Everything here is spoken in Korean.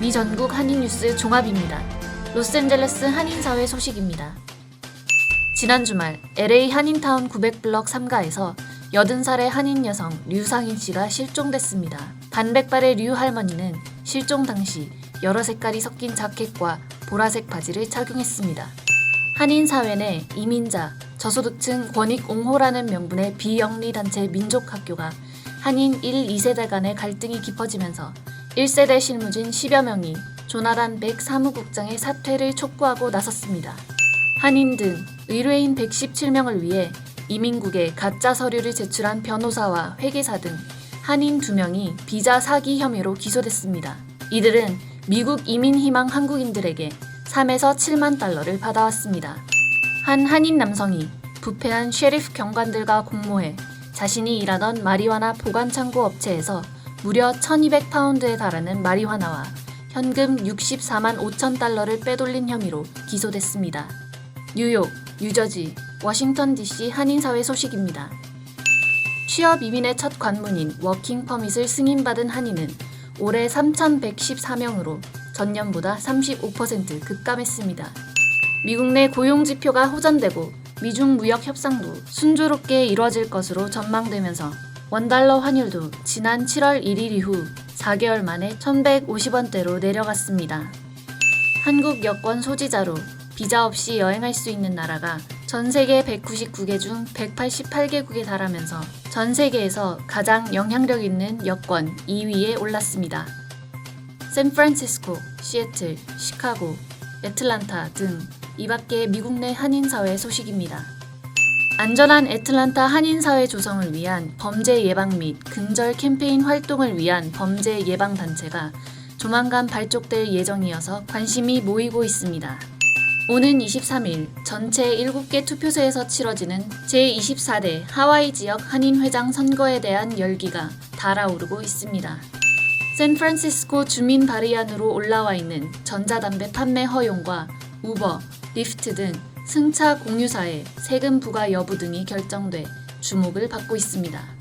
미 전국 한인 뉴스 종합입니다. 로스앤젤레스 한인사회 소식입니다. 지난 주말 LA 한인타운 900블럭 3가에서 80살의 한인 여성 류상인 씨가 실종됐습니다. 단백발의 류 할머니는 실종 당시 여러 색깔이 섞인 자켓과 보라색 바지를 착용했습니다. 한인 사회 내 이민자, 저소득층 권익 옹호라는 명분의 비영리 단체 민족학교가 한인 1, 2세대 간의 갈등이 깊어지면서 1세대 실무진 10여 명이 조나단 백 사무국장의 사퇴를 촉구하고 나섰습니다. 한인 등 의뢰인 117명을 위해 이민국에 가짜 서류를 제출한 변호사와 회계사 등 한인 2명이 비자 사기 혐의로 기소됐습니다. 이들은 미국 이민 희망 한국인들에게 3에서 7만 달러를 받아왔습니다. 한 한인 남성이 부패한 셰리프 경관들과 공모해 자신이 일하던 마리화나 보관 창고 업체에서 무려 1200파운드에 달하는 마리화나와 현금 64만 5천 달러를 빼돌린 혐의로 기소됐습니다. 뉴욕, 뉴저지, 워싱턴 DC 한인사회 소식입니다. 취업 이민의 첫 관문인 워킹 퍼밋을 승인받은 한인은 올해 3,114명으로 전년보다 35% 급감했습니다. 미국 내 고용 지표가 호전되고 미중 무역 협상도 순조롭게 이뤄질 것으로 전망되면서 원달러 환율도 지난 7월 1일 이후 4개월 만에 1,150원대로 내려갔습니다. 한국 여권 소지자로 비자 없이 여행할 수 있는 나라가 전 세계 199개 중 188개국에 달하면서 전 세계에서 가장 영향력 있는 여권 2위에 올랐습니다. 샌프란시스코, 시애틀, 시카고, 애틀란타 등 이밖에 미국 내 한인 사회 소식입니다. 안전한 애틀란타 한인사회 조성을 위한 범죄 예방 및 근절 캠페인 활동을 위한 범죄 예방 단체가 조만간 발족될 예정이어서 관심이 모이고 있습니다. 오는 23일 전체 7개 투표소에서 치러지는 제24대 하와이 지역 한인회장 선거에 대한 열기가 달아오르고 있습니다. 샌프란시스코 주민 발의안으로 올라와 있는 전자담배 판매 허용과 우버, 리프트 등 승차 공유사의 세금 부과 여부 등이 결정돼 주목을 받고 있습니다.